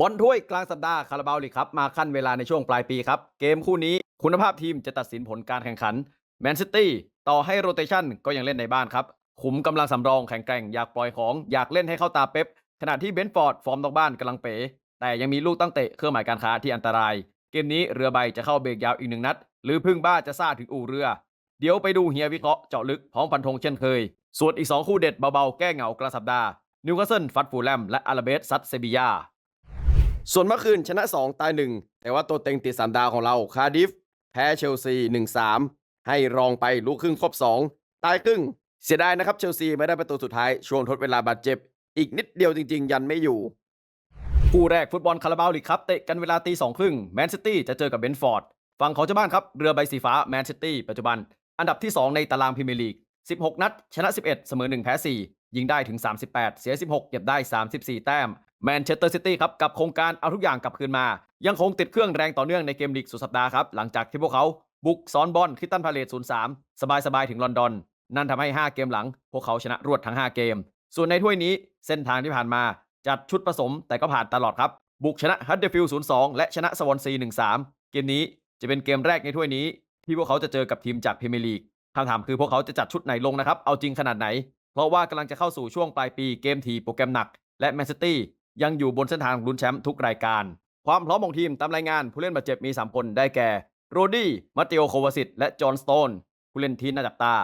บอลถ้วยกลางสัปดาห์คาราบาลีกครับมาขั้นเวลาในช่วงปลายปีครับ เกมคู่นี้คุณภาพทีมจะตัดสินผลการแข่งขันแมนซิตี้ต่อให้โรเตชันก็ยังเล่นในบ้านครับ ขุมกำลังสำรองแข็งแกร่งอยากปล่อยของอยากเล่นให้เข้าตาเป๊ปขณะที่เบนฟอร์ดฟอร์มนอกบ้านกำลังเป๋ แต่ยังมีลูกตั้งเตะเครื่องหมายการค้าที่อันตราย เกมนี้เรือใบจะเข้าเบรกยาวอีกหนึ่งนัด หรือพึ่งบ้าจะซาถึงอู่เรือ เดี๋ยวไปดูเฮียวิเคราะห์เจาะลึกพร้อมฟันธงเช่นเคย ส่วนอีก 2 คู่เด็ดเบาๆแก้เหงากลางสัปดาห์นิวคาสเซิลฟัดฟูลแลมและอาราเบสซัดเซบียา ส่วนเมื่อคืนชนะ 2 ตาย 1 แต่ว่าตัวเต็งติดสามดาวของเราคาร์ดิฟ แพ้เชลซี 1-3 ให้รองไปลูกครึ่งครบ 2 ตายครึ่ง เสียดายนะครับเชลซีไม่ได้ประตูสุดท้าย ช่วงทดเวลาบาดเจ็บ อีกนิดเดียวจริง ๆ ยันไม่อยู่คู่แรกฟุตบอลคาราบาวลีกครับเตะกันเวลาตีสองครึ่งแมนซิตี้จะเจอกับเบนฟอร์ดฝั่งของเจ้าบ้านครับ เรือใบสีฟ้าแมนซิตี้ปัจจุบัน อันดับที่ 2 ในตารางพรีเมียร์ลีก 16 นัด ชนะ 11 เสมอ 1 แพ้ 4 ยิงได้ถึง 38 เสีย 16 เก็บได้ 34 แต้ม แมนเชสเตอร์ซิตี้ครับกับโครงการเอาทุกอย่างกลับคืนมา ยังคงติดเครื่องแรงต่อเนื่องในเกมลีกสุดสัปดาห์ครับหลังจากที่พวกเขาบุกซ้อนบอลคริตันพาเลต0-3 สบายๆ ถึงลอนดอน นั่นทำให้ 5 เกมหลัง พวกเขาชนะรวดทั้ง 5 เกม ส่วนในถ้วยนี้เส้นทางที่ผ่านมา จัดชุดผสมแต่ก็ผ่านตลอดครับ บุกชนะฮัตเดอร์ฟิลด์0-2 และชนะสวอนซี 1-3 เกมนี้จะเป็นเกมแรกในถ้วยนี้ ที่พวกเขาจะเจอกับทีมจากพรีเมียร์ลีกคำถามคือพวกเขาจะจัดชุดไหนลงนะครับ เอาจริงขนาดไหน เพราะว่ากำลังจะเข้าสู่ช่วงปลายปีเกมทีโปรแกรมหนัก และแมนซิตี้ ยังอยู่บนเส้นทางลุ้นแชมป์ทุกรายการ ความพร้อมของทีมตามรายงานผู้เล่นบาดเจ็บมี 3 คนได้แก่โรดี้มัตเตโอโควาซิตและจอห์นสโตนผู้เล่นทีมน่าจับตา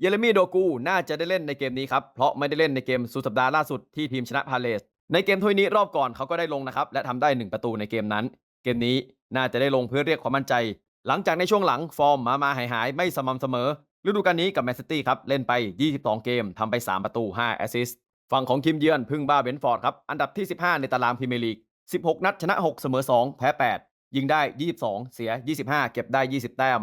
เยเรมีโดกูน่าจะได้เล่นในเกมนี้ครับ เพราะไม่ได้เล่นในเกมสุดสัปดาห์ล่าสุดที่ทีมชนะพาเลส ในเกมถ้วยนี้รอบก่อนเขาก็ได้ลงนะครับ และทำได้ 1 ประตูในเกมนั้น เกมนี้น่าจะได้ลงเพื่อเรียกความมั่นใจ หลังจากในช่วงหลังฟอร์มมามาหายหายไม่สม่ำเสมอฤดูกาลนี้กับแมนซิตี้ครับเล่นไป 22 เกมทำไป 3 ประตู 5 แอสซิสต์ ฝั่งของทีมเยือนพึ่งบ้าเบนฟอร์ดครับ อันดับที่ 15 ในตารางพรีเมียร์ลีก 16 นัดชนะ 6 เสมอ 2 แพ้ 8 ยิงได้ 22 เสีย 25 เก็บได้ 20 แต้ม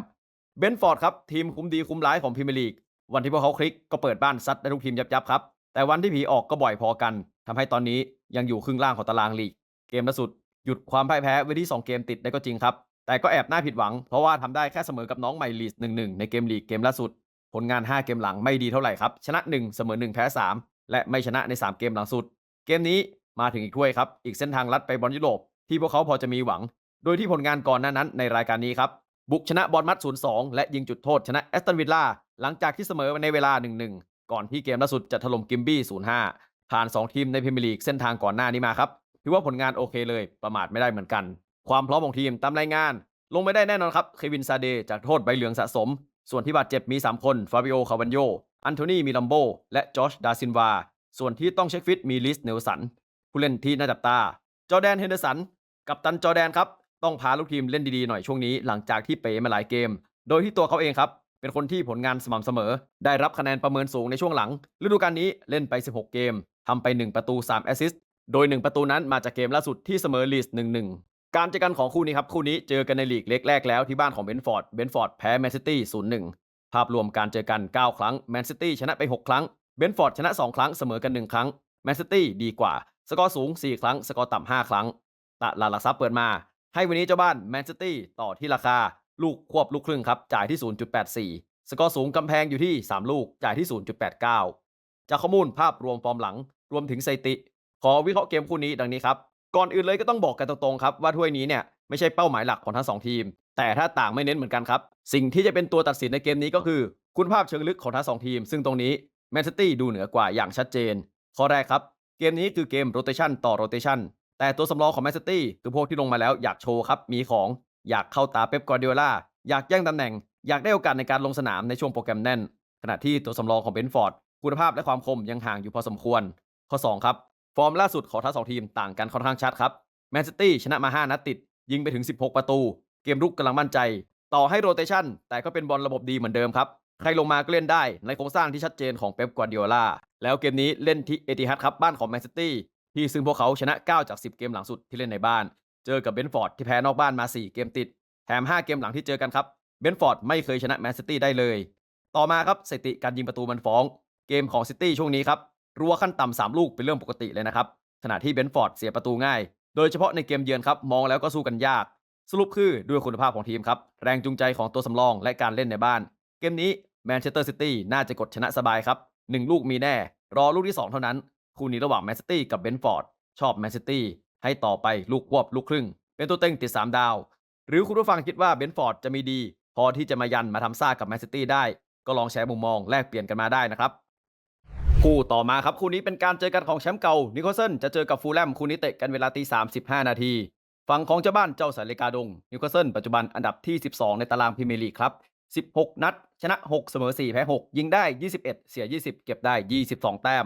เบนฟอร์ดครับ ทีมคุมดีคุมร้ายของพรีเมียร์ลีก วันที่พวกเขาคลิกก็เปิดบ้านซัดได้ทุกทีมยับๆครับ แต่วันที่ผีออกก็บ่อยพอกันทำให้ตอนนี้ยังอยู่ครึ่งล่างของตารางลีก เกมล่าสุด หยุดความพ่ายแพ้ไว้ที่ 2 เกมติดได้ก็จริงครับ แต่ก็แอบน่าผิดหวัง เพราะว่าทำได้แค่เสมอกับน้องไมลีส1-1 ในเกมลีกเกมล่าสุด ผลงาน 5 เกมหลังไม่ดีเท่าไหร่ครับ ชนะ 1 เสมอ 1 แพ้ 3 และไม่ชนะใน 3 เกมหลังสุด เกมนี้มาถึงอีกถ้วยครับ อีกเส้นทางลัดไปบอลยุโรปที่พวกเขาพอจะมีหวัง โดยที่ผลงานก่อนหน้านั้นในรายการนี้ครับ บุกชนะบอลมัด 0-2 และยิงจุดโทษชนะแอสตันวิลล่าหลังจากที่เสมอในเวลา 1-1 ก่อนที่เกมล่าสุดจะถล่มกิมบี้ 0-5 ผ่าน 2 ทีมในพรีเมียร์ลีกเส้นทางก่อนหน้านี้มาครับถือว่าผลงานโอเคเลยประมาทไม่ได้เหมือนกัน ความพร้อมของทีมตามรายงาน ลงไม่ได้แน่นอนครับเควินซาเดจากโทษใบเหลืองสะสม ส่วนที่บาดเจ็บมี 3 คนฟาบิโอคาวันโย อันโทนีมิลัมโบ และจอชดาซินวา ส่วนที่ต้องเช็คฟิตมีลิสเนลสัน ผู้เล่นที่น่าจับตา จอแดนเฮนเดอร์สัน กับตันจอแดนครับ ต้องพาลูกทีมเล่นดีๆหน่อยช่วงนี้หลังจากที่เป๋มาหลายเกม โดยที่ตัวเขาเองครับ เป็นคนที่ผลงานสม่ำเสมอ ได้รับคะแนนประเมินสูงในช่วงหลัง ฤดูกาลนี้เล่นไป 16 เกมทำไป 1 ประตู 3 แอสซิสต์โดย 1 ประตูนั้นมาจากเกมล่าสุดที่เสมอลีส1-1การเจอกันของคู่นี้ครับ คู่นี้เจอกันในลีกเล็กแรกแล้วที่บ้านของเบนฟอร์ด เบนฟอร์ดแพ้แมนซิตี้ 0-1าพรวมการเจอกัน 9 ครั้งแมนซิตี้ชนะไป 6 ครั้งเบนฟอร์ดชนะ 2 ครั้งเสมอกัน 1 ครั้งแมนซิตี้ดีกว่า สกอร์สูง 4 ครั้ง สกอร์ต่ำ5 ครั้งตลาดหลักทรัพย์เปิดมา ให้วันนี้เจ้าบ้านแมนซิตี้ต่อที่ราคา ลูกควบลูกครึ่งครับจ่ายที่ 0.84 สกอร์สูงกำแพงอยู่ที่ 3 ลูกจ่ายที่ 0.89 จากข้อมูลภาพรวมฟอร์มหลังรวมถึงสถิติ ขอวิเคราะห์เกมคู่นี้ดังนี้ครับก่อนอื่นเลยก็ต้องบอกกันตรงๆครับว่าถ้วยนี้เนี่ยไม่ใช่เป้าหมายหลักของทั้งสองทีม แต่ถ้าต่างไม่เน้นเหมือนกันครับ สิ่งที่จะเป็นตัวตัดสินในเกมนี้ก็คือ คุณภาพเชิงลึกของทั้งสองทีม ซึ่งตรงนี้แมนซิตี้ดูเหนือกว่าอย่างชัดเจน ข้อแรกครับ เกมนี้คือเกมโรเตชันต่อโรเตชันแต่ตัวสำรองของแมนซิตี้คือพวกที่ลงมาแล้วอยากโชว์ครับมีของอยากเข้าตาเป๊ปกวาร์ดิโอลาอยากแย่งตำแหน่ง อยากได้โอกาสในการลงสนามในช่วงโปรแกรมแน่น ขณะที่ตัวสำรองของเบนฟอร์ดคุณภาพและความคมยังห่างอยู่พอสมควร ข้อ 2 ครับ ฟอร์มล่าสุดของทั้งสองทีมต่างกันค่อนข้างชัดครับแมนซิตี้ชนะมา 5 นัดติด ยิงไปถึง 16 ประตู เกมรุกกำลังมั่นใจ ต่อให้โรเตชันแต่ก็เป็นบอลระบบดีเหมือนเดิมครับใครลงมาก็เล่นได้ในโครงสร้างที่ชัดเจนของเป๊ปกวาร์ดิโอลาแล้วเกมนี้เล่นที่เอติฮัดครับบ้านของแมนซิตี้ที่ซึ่งพวกเขาชนะ 9 จาก 10 เกมหลังสุดที่เล่นในบ้าน เจอกับเบนฟอร์ดที่แพ้นอกบ้านมา 4 เกมติด แถม 5 เกมหลังที่เจอกันครับ เบนฟอร์ดไม่เคยชนะแมนซิตี้ได้เลย ต่อมาครับสถิติการยิงประตูมันฟ้อง เกมของซิตี้ช่วงนี้ครับรัวขั้นต่ำสามลูกเป็นเรื่องปกติเลยนะครับขณะที่เบนฟอร์ดเสียประตูง่าย โดยเฉพาะในเกมเยือนครับมองแล้วก็สู้กันยาก สรุปคือด้วยคุณภาพของทีมครับ แรงจูงใจของตัวสำรองและการเล่นในบ้าน เกมนี้แมนเชสเตอร์ซิตี้น่าจะกดชนะสบายครับ1ลูกมีแน่ รอลูกที่ 2 เท่านั้น คู่นี้ระหว่างแมนซิตี้กับเบนฟอร์ด ชอบแมนซิตี้ให้ต่อไปลูกควบลูกครึ่ง เป็นตัวเต็งติด 3 ดาว หรือคุณผู้ฟังคิดว่าเบนฟอร์ดจะมีดี พอที่จะมายันมาทำซ่ากับแมนซิตี้ได้ ก็ลองแชร์มุมมองแลกเปลี่ยนกันมาได้นะครับคู่ต่อมาครับคู่นี้เป็นการเจอกันของแชมป์เก่านิโคลเซนจะเจอกับฟูลแลมคู่นี้เตะกันเวลาตี35นาที ฝั่งของเจ้าบ้านเจ้าสายเลกาดงนิวคาสเซิลปัจจุบันอันดับที่ 12 ในตารางพรีเมียร์ลีกครับ 16 นัด ชนะ 6 เสมอ 4 แพ้ 6 ยิงได้ 21 เสีย 20 เก็บได้ 22 แต้ม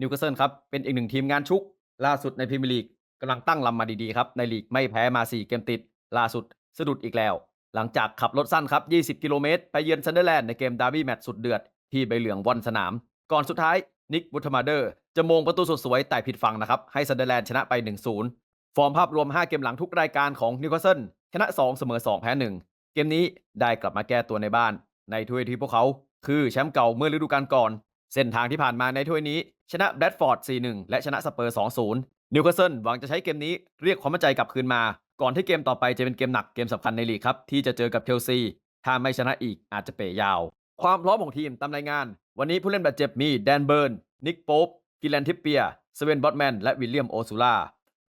นิวคาสเซิลครับ เป็นอีกหนึ่งทีมงานชุก ล่าสุดในพรีเมียร์ลีกกำลังตั้งลำมาดีๆครับ ในลีกไม่แพ้มา 4 เกมติด ล่าสุดสะดุดอีกแล้ว หลังจากขับรถสั้นครับ 20 กิโลเมตรไปเยือนซันเดอร์แลนด์ในเกมดาร์บี้แมตช์สุดเดือดที่ใบเหลืองวอนสนาม ก่อนสุดท้ายนิกบุตมาเดอร์จะมงประตูสุดสวยแต่ผิดฝั่งนะครับให้ซันเดอร์แลนด์ชนะไป 1-0 ฟอร์มภาพรวม 5 เกมหลังทุกรายการของนิวคาสเซิลชนะ 2 เสมอ 2 แพ้ 1 เกมนี้ได้กลับมาแก้ตัวในบ้าน ในถ้วยที่พวกเขาคือแชมป์เก่าเมื่อฤดูกาลก่อน เส้นทางที่ผ่านมาในถ้วยนี้ ชนะแบรดฟอร์ด 4-1 และชนะสเปอร์ 2-0 นิวคาสเซิลหวังจะใช้เกมนี้เรียกความมั่นใจกลับคืนมา ก่อนที่เกมต่อไปจะเป็นเกมหนักเกมสำคัญในลีกครับที่จะเจอกับเชลซีถ้าไม่ชนะอีกอาจจะเปยาว ความพร้อมของทีมตามรายงาน วันนี้ผู้เล่นบาดเจ็บมีแดนเบิร์นนิกโป๊ปกิแลนทิปเปียสเวนบอตแมนและวิลเลียมโอซูล่า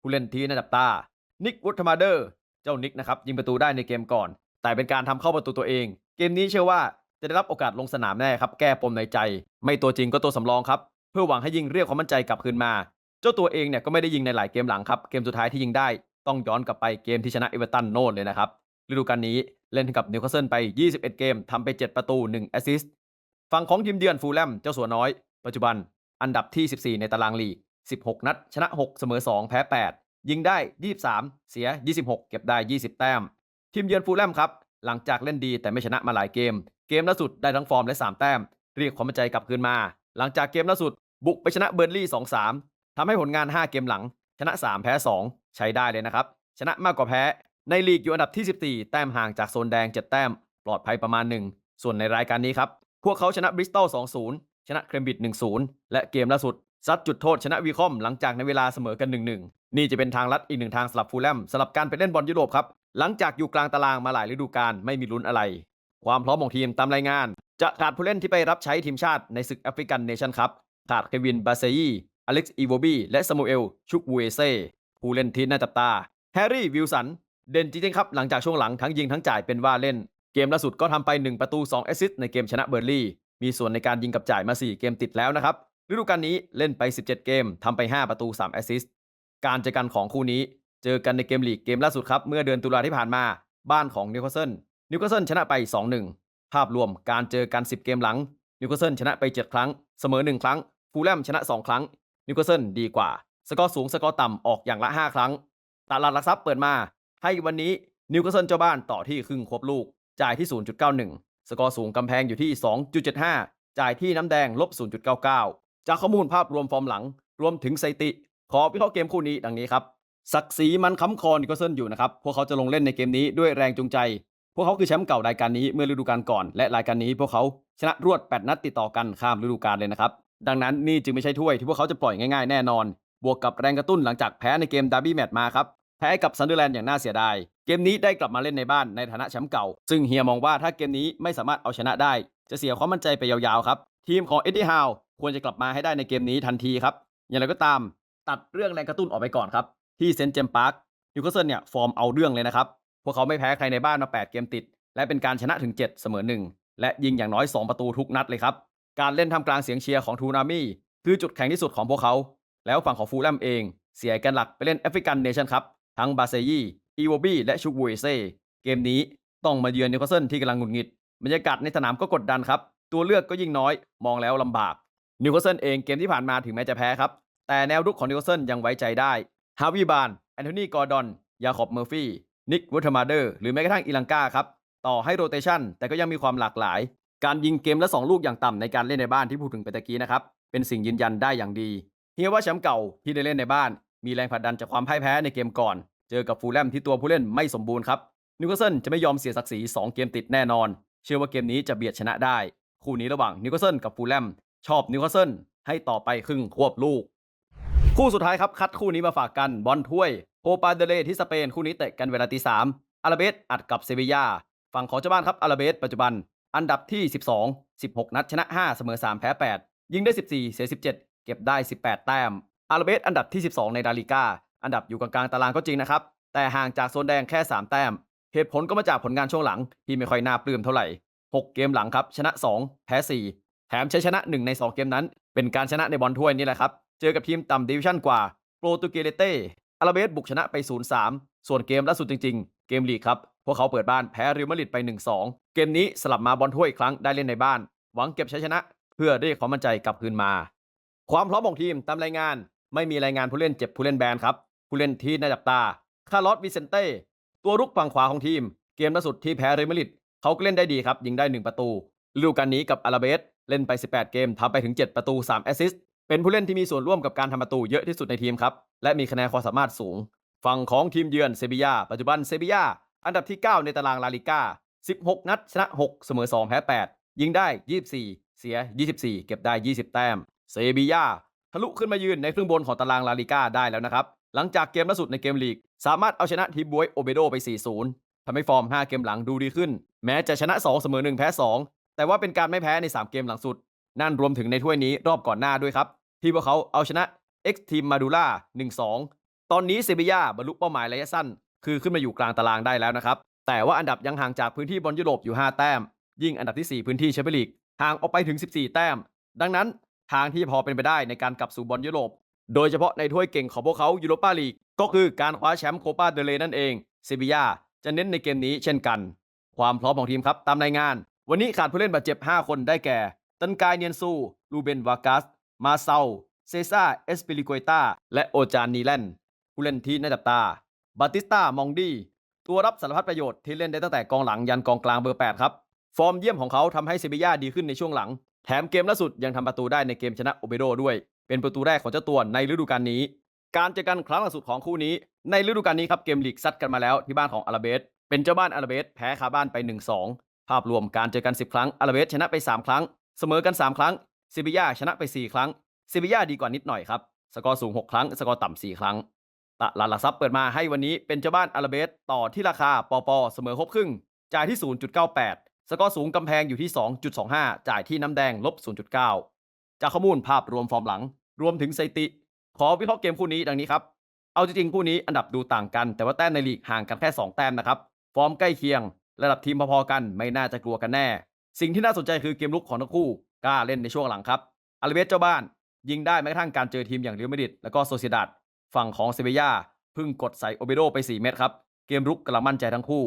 ผู้เล่นที่น่าจับตา นิกวุฒมาเดอร์ เจ้านิกนะครับยิงประตูได้ในเกมก่อน แต่เป็นการทำเข้าประตูตัวเอง เกมนี้เชื่อว่าจะได้รับโอกาสลงสนามแน่ครับ แก้ปมในใจ ไม่ตัวจริงก็ตัวสำรองครับ เพื่อหวังให้ยิงเรียกความมั่นใจกลับคืนมา เจ้าตัวเองเนี่ยก็ไม่ได้ยิงในหลายเกมหลังครับ เกมสุดท้ายที่ยิงได้ ต้องย้อนกลับไปเกมที่ชนะเอเวอร์ตันโน่นเลยนะครับฤดูกาลนี้เล่นกับนิวคาสเซิลไป 21 เกมทำไป 7 ประตู 1 แอสซิสต์ฝั่งของทีมเยือนฟูลแลมเจ้าสัวน้อย ปัจจุบันอันดับที่ 14 ในตารางลีก 16 นัด ชนะ 6 เสมอ 2 แพ้ 8 ยิงได้ 23 เสีย 26 เก็บได้ 20 แต้ม ทีมเยือนฟูลแลมครับ หลังจากเล่นดีแต่ไม่ชนะมาหลายเกม เกมล่าสุดได้ทั้งฟอร์มและ 3 แต้ม เรียกความมั่นใจกลับคืนมา หลังจากเกมล่าสุด บุกไปชนะเบอร์ลี่ 2-3ทำให้ผลงาน 5 เกมหลัง ชนะ 3 แพ้ 2 ใช้ได้เลยนะครับ ชนะมากกว่าแพ้ ในลีกอยู่อันดับที่ 14 แต้มห่างจากโซนแดง 7 แต้ม ปลอดภัยประมาณหนึ่งส่วนในรายการนี้ครับ พวกเขาชนะบริสตอล 2-0 ชนะเครมบิด1-0 และเกมล่าสุด ซัดจุดโทษชนะวีคอมหลังจากในเวลาเสมอกัน1-1นี่จะเป็นทางลัดอีกหนึ่งทางสำหรับฟูลแลมสำหรับการไปเล่นบอลยุโรปครับ หลังจากอยู่กลางตารางมาหลายฤดูกาลไม่มีลุ้นอะไร ความพร้อมของทีมตามรายงาน จะขาดผู้เล่นที่ไปรับใช้ทีมชาติในศึกแอฟริกันเนชั่นคัพขาดเควินบาเซยีอเล็กซ์อีโวบีและซามูเอลชุกวูเอเซผู้เล่นที่น่าจับตาแฮร์รี่วิลสันเด่นจริงๆครับหลังจากช่วงหลังทั้งยิงทั้งจ่ายเป็นว่าเล่น เกมล่าสุดก็ทำไป 1 ประตู2แอสซิสต์ในเกมชนะเบอร์ลี่มีส่วนในการยิงกับจ่ายมา 4 เกมติดแล้วนะครับ ฤดูกาลนี้เล่นไป 17 เกมทำไป 5 ประตู 3 แอสซิสต์ การเจอกันของคู่นี้ เจอกันในเกมลีกเกมล่าสุดครับ เมื่อเดือนตุลาที่ผ่านมา บ้านของนิวคาสเซิล นิวคาสเซิลชนะไป 2-1 ภาพรวมการเจอกัน 10 เกมหลัง นิวคาสเซิลชนะไป 7 ครั้ง เสมอ 1 ครั้ง ฟูลแลมชนะ 2 ครั้ง นิวคาสเซิลดีกว่า สกอร์สูงสกอร์ต่ำออกอย่างละ 5 ครั้ง ตลาดหลักทรัพย์เปิดมา ให้วันนี้นิวคาสเซิลเจ้าบ้านต่อที่ครึ่งควบลูก จ่ายที่ 0.91 สกอร์สูงกำแพงอยู่ที่ 2.75 จ่ายที่น้ำแดงลบ0.99 จากข้อมูลภาพรวมฟอร์มหลัง รวมถึงสถิติ ขอวิเคราะห์เกมคู่นี้ดังนี้ครับศักดิ์ศรีมันค้ำคอนิโคลเซิลอยู่นะครับ พวกเขาจะลงเล่นในเกมนี้ด้วยแรงจูงใจ พวกเขาคือแชมป์เก่ารายการนี้เมื่อฤดูกาลก่อน และรายการนี้พวกเขาชนะรวด 8 นัดติดต่อกันข้ามฤดูกาลเลยนะครับ ดังนั้นนี่จึงไม่ใช่ถ้วยที่พวกเขาจะปล่อยง่ายๆแน่นอน บวกกับแรงกระตุ้นหลังจากแพ้ในเกมดาร์บี้แมตช์มาครับ แพ้กับซันเดอร์แลนด์อย่างน่าเสียดาย เกมนี้ได้กลับมาเล่นในบ้านในฐานะแชมป์เก่า ซึ่งเฮียมองว่าถ้าเกมนี้ไม่สามารถเอาชนะได้ จะเสียความมั่นใจไปยาวๆครับ ทีมของเอ็ดดี้ฮาว ควรจะกลับมาให้ได้ในเกมนี้ทันทีครับ อย่างไรก็ตามตัดเรื่องแรงกระตุ้นออกไปก่อนครับ ที่เซนต์เจมส์พาร์คนิวคาสเซิลเนี่ยฟอร์มเอาเรื่องเลยนะครับ พวกเขาไม่แพ้ใครในบ้านมา 8 เกมติด และเป็นการชนะถึง 7 เสมอ 1 และยิงอย่างน้อย 2 ประตูทุกนัดเลยครับ การเล่นทำกลางเสียงเชียร์ของทูนามี่คือจุดแข็งที่สุดของพวกเขา แล้วฝั่งของฟูลแลมเอง เสียแกันหลักไปเล่นแอฟริกันเนชั่นครับทั้งบาเซยีอีโวบี้และชุกวูเอเซ่เกมนี้ต้องมาเยือนนิวคาสเซิลที่กำลังหงุดหงิดบรรยากาศในสนามก็กดดันครับ ตัวเลือกก็ยิ่งน้อย มองแล้วลำบาก นิวคาสเซิลเองเกมที่ผ่านมาถึงแม้จะแพ้ครับ แต่แนวรุกของนิวคาสเซิลยังไว้ใจได้ ฮาวิบาน แอนโทนีกอร์ดอน ยาคอบเมอร์ฟี่ นิกวูดมาเดอร์ หรือแม้กระทั่งอีลังกาครับ ต่อให้โรเตชันแต่ก็ยังมีความหลากหลาย การยิงเกมละ 2 ลูกอย่างต่ำในการเล่นในบ้านที่พูดถึงไปตะกี้นะครับ เป็นสิ่งยืนยันได้อย่างดีเฮียว่าแชมป์เก่าที่ได้เล่นในบ้าน มีแรงผลักดันจากความพ่ายแพ้ในเกมก่อน เจอกับฟูลแลมที่ตัวผู้เล่นไม่สมบูรณ์ครับ นิวคาสเซิลจะไม่ยอมเสียศักดิ์ศรี2เกมติดแน่นอน เชื่อว่าเกมนี้จะเบียดชนะได้ คู่นี้ระหว่างนิวคาสเซิลกับฟูลแลม ชอบนิวคาสเซิลให้ต่อไปครึ่งควบลูก คู่สุดท้ายครับ คัดคู่นี้มาฝากกันบอลถ้วยโคปาเดเลที่สเปนคู่นี้เตะกันเวลาตีสามอาราเบสอัดกับเซบียาฝั่งของเจ้าบ้านครับอาราเบสปัจจุบัน อันดับที่ 12 16 นัดชนะ 5 เสมอ 3 แพ้ 8 ยิงได้ 14 เสีย 17 เก็บได้ 18 แต้มอาราเบสอันดับที่ 12 ในดาลิกาอันดับอยู่กลางๆตารางก็จริงนะครับ แต่ห่างจากโซนแดงแค่ 3 แต้ม เหตุผลก็มาจากผลงานช่วงหลังที่ไม่ค่อยน่าปลื้มเท่าไหร่ 6 เกมหลังครับชนะ 2 แพ้ 4 ถมใช้ชนะ 1 ใน 2 เกมนั้น เป็นการชนะในบอลถ้วยนี่แหละครับ เจอกับทีมต่ำดิวิชั่นกว่าโปรตุเกเรเต้อาราเบสบุกชนะไป 0-3 ส่วนเกมล่าสุดจริง ๆ เกมลีกครับ พวกเขาเปิดบ้านแพ้เรอัลมาริดไป 1-2 เกมนี้สลับมาบอลถ้วยอีกครั้งได้เล่นในบ้าน หวังเก็บชัยชนะ เพื่อเรียกความมั่นใจกลับคืนมา ความพร้อมของทีมตามรายงาน ไม่มีรายงานผู้เล่นเจ็บผู้เล่นแบนครับผู้เล่นที่น่าจับตาคาร์ลอสวิเซนเต้ตัวรุกฝั่งขวาของทีม เกมล่าสุดที่แพ้เรอัลมาริดเขาก็เล่นได้ดีครับยิงได้ 1 ประตูฤดูกาลนี้กับอาราเบส เล่นไป 18 เกมทำไปถึง 7 ประตู 3 แอสซิสต์ เป็นผู้เล่นที่มีส่วนร่วมกับการทำประตูเยอะที่สุดในทีมครับ และมีคะแนนความสามารถสูง ฝั่งของทีมเยือนเซบียา ปัจจุบันเซบียา อันดับที่ 9 ในตารางลาลิก้า 16 นัด ชนะ 6 เสมอ 2 แพ้ 8 ยิงได้ 24 เสีย 24 เก็บได้ 20 แต้ม เซบียาทะลุขึ้นมายืนในครึ่งบนของตารางลาลิก้าได้แล้วนะครับ หลังจากเกมล่าสุดในเกมลีก สามารถเอาชนะทีมบวยโอเบโดไป 4-0ทำให้ฟอร์ม 5 เกมหลังดูดีขึ้น แม้จะชนะ 2 เสมอ 1 แพ้ 2 แต่ว่าเป็นการไม่แพ้ใน 3 เกมหลังสุด นั่นรวมถึงในถ้วยนี้รอบก่อนหน้าด้วยครับ ที่พวกเขาเอาชนะ X ทีมมาดูล่า1-2 ตอนนี้เซบียาบรรลุเป้าหมายระยะสั้น คือขึ้นมาอยู่กลางตารางได้แล้วนะครับ แต่ว่าอันดับยังห่างจากพื้นที่บอลยุโรปอยู่ 5 แต้ม ยิ่งอันดับที่ 4 พื้นที่แชมเปี้ยนลีกห่างออกไปถึง 14 แต้ม ดังนั้นทางที่พอเป็นไปได้ในการกลับสู่บอลยุโรป โดยเฉพาะในถ้วยเก่งของพวกเขายูโรปาลีกก็คือการคว้าแชมป์โคปาเดเลนั่นเองเซบียาจะเน้นในเกมนี้เช่นกัน ความพร้อมของทีมครับตามรายงาน วันนี้ขาดผู้เล่นบาดเจ็บ 5 คนได้แก่ ตันกายเนียนซู ลูเบนวากัส มาเซา เซซ่า เอสปิลิโกตา และโอจานนีแลนผู้เล่นที่น่าจับตา บาติสตามองดี ตัวรับสารพัดประโยชน์ที่เล่นได้ตั้งแต่กองหลังยันกองกลางเบอร์ 8 ครับ ฟอร์มเยี่ยมของเขาทำให้เซบียาดีขึ้นในช่วงหลัง แถมเกมล่าสุดยังทำประตูได้ในเกมชนะโอเบโดด้วย เป็นประตูแรกของเจ้าตัวในฤดูกาลนี้ การเจอกันครั้งล่าสุดของคู่นี้ ในฤดูกาลนี้ครับเกมลีกซัดกันมาแล้วที่บ้านของอาราเบสเป็นเจ้าบ้านอาราเบสแพ้คาบ้านไป 1-2 ภาพรวมการเจอกัน 10 ครั้งอาราเบสชนะไป 3 ครั้ง เสมอกัน 3 ครั้งเซบียาชนะไป 4 ครั้งเซบียาดีกว่านิดหน่อยครับ สกอร์สูง 6 ครั้ง สกอร์ต่ำ4ครั้งตลาดหลักทรัพย์เปิดมาให้วันนี้เป็นเจ้าบ้านอาราเบสต่อที่ราคาปอปอเสมอครบครึ่ง จ่ายที่ 0.98 สกอร์สูงกำแพงอยู่ที่ 2.25 จ่ายที่น้ำแดงลบ 0.9 จากข้อมูลภาพรวมฟอร์มหลัง รวมถึงสถิติ ขอวิเคราะห์เกมคู่นี้ดังนี้ครับเอาจริงๆคู่นี้อันดับดูต่างกัน แต่ว่าแต้มในลีกห่างกันแค่ 2 แต้มนะครับฟอร์มใกล้เคียง ระดับทีมพอๆกันไม่น่าจะกลัวกันแน่ สิ่งที่น่าสนใจคือเกมลุกของทั้งคู่กล้าเล่นในช่วงหลังครับอาราเบสเจ้าบ้าน ยิงได้แม้กระทั่งการเจอทีมอย่างเรอัลมาดริดแล้วก็โซเซดัดฝั่งของเซเบียาเพิ่งกดใส่โอเบโดไป 4 เม็ดครับเกมรุกกำลังมั่นใจทั้งคู่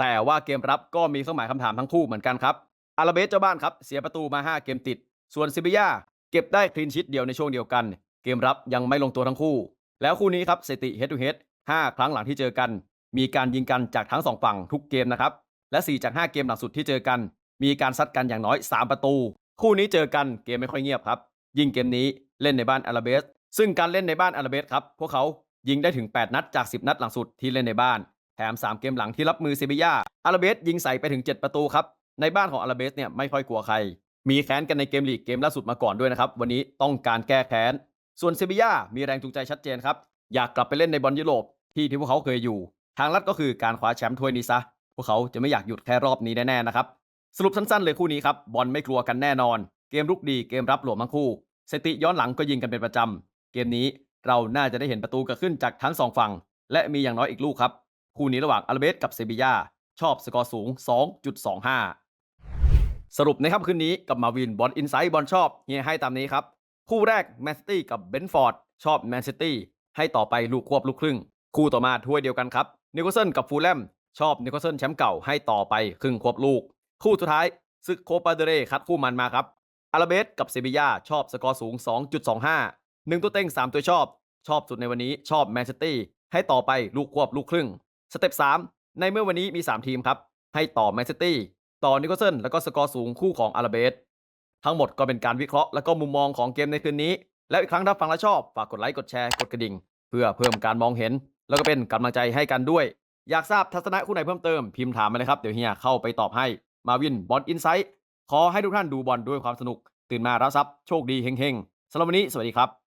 แต่ว่าเกมรับก็มีเครื่องหมายคำถามทั้งคู่เหมือนกันครับอาราเบสเจ้าบ้านครับเสียประตูมา 5 เกมติด ส่วนเซเบียาเก็บได้คลีนชิตเดียวในช่วงเดียวกัน เกมรับยังไม่ลงตัวทั้งคู่ แล้วคู่นี้ครับสติ head to head 5ครั้งหลังที่เจอกัน มีการยิงกันจากทั้งสองฝั่งทุกเกมนะครับ และ 4 จาก 5 เกมหลังสุดที่เจอกัน มีการซัดกันอย่างน้อย 3 ประตู คู่นี้เจอกันเกมไม่ค่อยเงียบครับ ยิงเกมนี้เล่นในบ้านอาราเบส ซึ่งการเล่นในบ้านอาราเบสครับ พวกเขายิงได้ถึง 8 นัดจาก 10 นัดหลังสุดที่เล่นในบ้าน แถม 3 เกมหลังที่รับมือเซบียาอาราเบสยิงใส่ไปถึง 7 ประตูครับ ในบ้านของอาราเบสเนี่ยไม่ค่อยกลัวใคร มีแค้นกันในเกมลีกเกมล่าสุดมาก่อนด้วยนะครับ วันนี้ต้องการแก้แค้น ส่วนเซบียามีแรงจูงใจชัดเจนครับ อยากกลับไปเล่นในบอลยุโรปที่ที่พวกเขาเคยอยู่ ทางลัดก็คือการคว้าแชมป์ถ้วยนี้ซะ พวกเขาจะไม่อยากหยุดแค่รอบนี้แน่ๆนะครับ สรุปสั้นๆเลยคู่นี้ครับบอลไม่กลัวกันแน่นอน เกมรุกดีเกมรับหลวมทั้งคู่สติย้อนหลังก็ยิงกันเป็นประจำเกมนี้เราน่าจะได้เห็นประตูเกิดขึ้นจากทั้งสองฝั่ง และมีอย่างน้อยอีกลูกครับ คู่นี้ระหว่างอาราเบสกับเซบียาชอบสกอร์สูง 2.25 สรุปในค่ำคืนนี้กับมาวินบอลอินไซด์บอลชอบเฮียให้ตามนี้ครับ คู่แรกแมนซิตี้กับเบนฟอร์ดชอบแมนซิตี้ให้ต่อไปลูกควบลูกครึ่ง คู่ต่อมาถ้วยเดียวกันครับนิโคลสันกับฟูลแลม ชอบนิโคลสันแชมป์เก่าให้ต่อไปครึ่งควบลูก คู่สุดท้ายซึกโคปาเดเรคัดคู่มันมาครับอาราเบสกับเซบียาชอบสกอร์สูง 2.25หนึ่งตัวเต็ง 3 ตัวชอบ ชอบสุดในวันนี้ชอบแมนซิตี้ให้ต่อไปลูกควบลูกครึ่ง สเต็ป 3 ในเมื่อวันนี้มี 3 ทีมครับ ให้ต่อแมนซิตี้ต่อนิโคลสันแล้วก็สกอร์สูงคู่ของอาราเบสทั้งหมดก็เป็นการวิเคราะห์และก็มุมมองของเกมในคืนนี้ แล้วอีกครั้งถ้าฟังแล้วชอบ ฝากกดไลค์กดแชร์กดกระดิ่ง เพื่อเพิ่มการมองเห็น แล้วก็เป็นกำลังใจให้กันด้วย อยากทราบทัศนะคู่ไหนเพิ่มเติม พิมพ์ถามมาเลยครับ เดี๋ยวเฮียเข้าไปตอบให้มาวินบอลอินไซต์ขอให้ทุกท่านดูบอลด้วยความสนุก ตื่นมารับทรัพย์โชคดีเฮงๆสำหรับวันนี้สวัสดีครับ